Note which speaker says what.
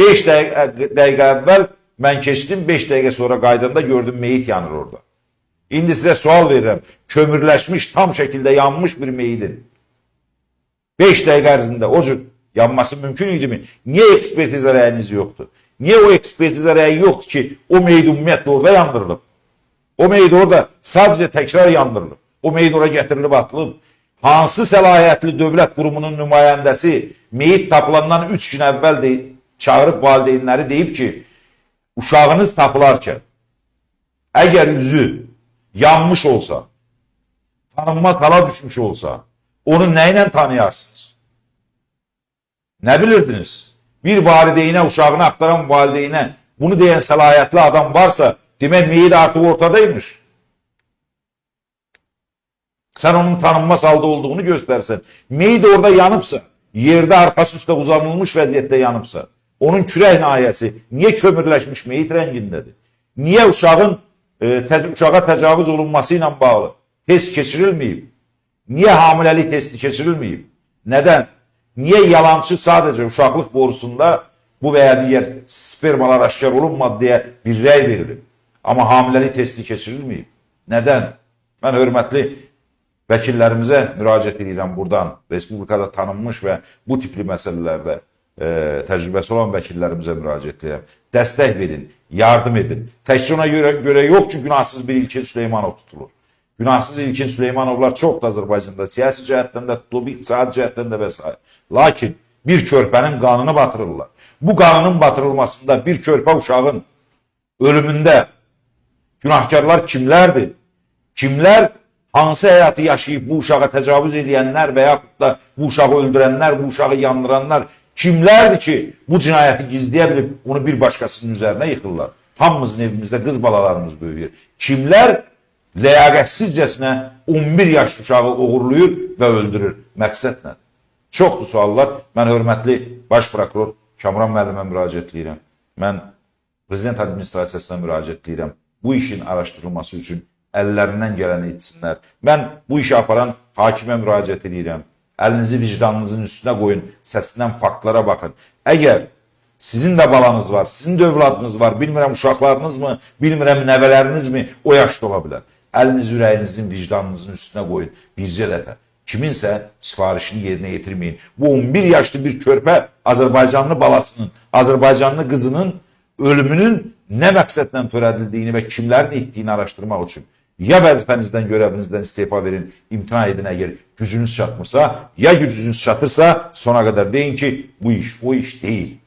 Speaker 1: 5 dəqiqə, dəqiqə əvvəl mən keçdim, 5 dəqiqə sonra qaydanda gördüm meyit yanır orada. İndi sizə sual verirəm. Kömürləşmiş, tam şəkildə yanmış bir meyidin 5 dəqiqə ərzində o cür yanması mümkün idimi? Niyə ekspertiza rəyiniz yoxdur? Niyə o ekspertiza rəyi yoxdur ki, o meyid ümumiyyətlə orada yandırılıb? O meyid orada sadəcə təkrar yandırılıb. O meyid ora gətirilib atılıb. Hansı səlahiyyətli dövlət qurumunun nümayəndəsi meyit tapılandan 3 gün əvvəl de, çağırıb valideynləri deyib ki, uşağınız tapılarkən əgər üzü yanmış olsa, tanınmaz hala düşmüş olsa, onu nə tanıyarsınız? Nə bilirdiniz? Bir valideynə, uşağını aktaran valideynə bunu deyən səlahiyyətli adam varsa, demək meyid artıq ortadaymış. Sen onun tanınmaz halde olduğunu göstersen. Meyid orada yanıpsa, yerde arkası üstte uzanılmış vəziyyətdə yanıpsa, onun kürək nahiyəsi niye kömürləşmiş meyit rəngindedir? Niye uşağın e, tə, uşağa təcavüz olunması bağlı test keçirilməyib? Niye hamiləlik testi keçirilməyib? Neden? Niye yalancı sadece uşaqlıq borusunda bu veya diğer spermalar aşkar olunmadı diye bir rəy verilib? Amma hamiləlik testi keçirilməyib. Neden? Ben hörmətli vəkillərimizə müraciət edirəm buradan. Respublikada tanınmış və bu tipli məsələlərdə e, təcrübəsi olan vəkillərimizə müraciət edirəm. Dəstək verin, yardım edin. Təkcə ona görə, görə yox ki, günahsız bir İlkin Süleymanov tutulur. Günahsız İlkin Süleymanovlar çox da Azərbaycanda siyasi cəhətdən də tutulub, iqtisadi cəhətdən də və s. Lakin bir körpənin qanını batırırlar. Bu qanının batırılmasında bir körpə uşağın ölümündə günahkarlar kimlərdir? Kimlər hansı həyatı yaşayıb bu uşağa təcavüz edənlər və yaxud da bu uşağı öldürənlər, bu uşağı yandıranlar kimlərdir ki, bu cinayəti gizləyə onu bir başqasının üzərinə yıxırlar? Hamımızın evimizdə qız balalarımız böyüyür. Kimlər ləyaqətsizcəsinə 11 yaş uşağı uğurluyur və öldürür? Məqsəd nədir? Çoxdur suallar. Mən hörmətli baş prokuror Kamran müəllimə müraciət edirəm. Mən prezident administrasiyasına müraciət edirəm. Bu işin araşdırılması üçün əllərindən gələni etsinlər. Mən bu işi aparan hakimə müraciət edirəm. Əlinizi vicdanınızın üstünə qoyun, səsindən faktlara baxın. Əgər sizin də balanız var, sizin də övladınız var, bilmirəm uşaqlarınız mı, bilmirəm nəvələriniz mi o yaşda ola bilər. Əlinizi ürəyinizin, vicdanınızın üstünə qoyun bircə dəfə. Kiminsə sifarişini yerinə yetirməyin. Bu 11 yaşlı bir körpə Azərbaycanlı balasının, Azərbaycanlı qızının ölümünün nə məqsədlə törədildiyini və kimlərin etdiyini araşdırmaq üçün ya vəzifənizdən, görəvinizdən istifa verin, imtina edin əgər gücünüz çatmırsa, ya gücünüz çatırsa sona qədər deyin ki, bu iş o iş deyil.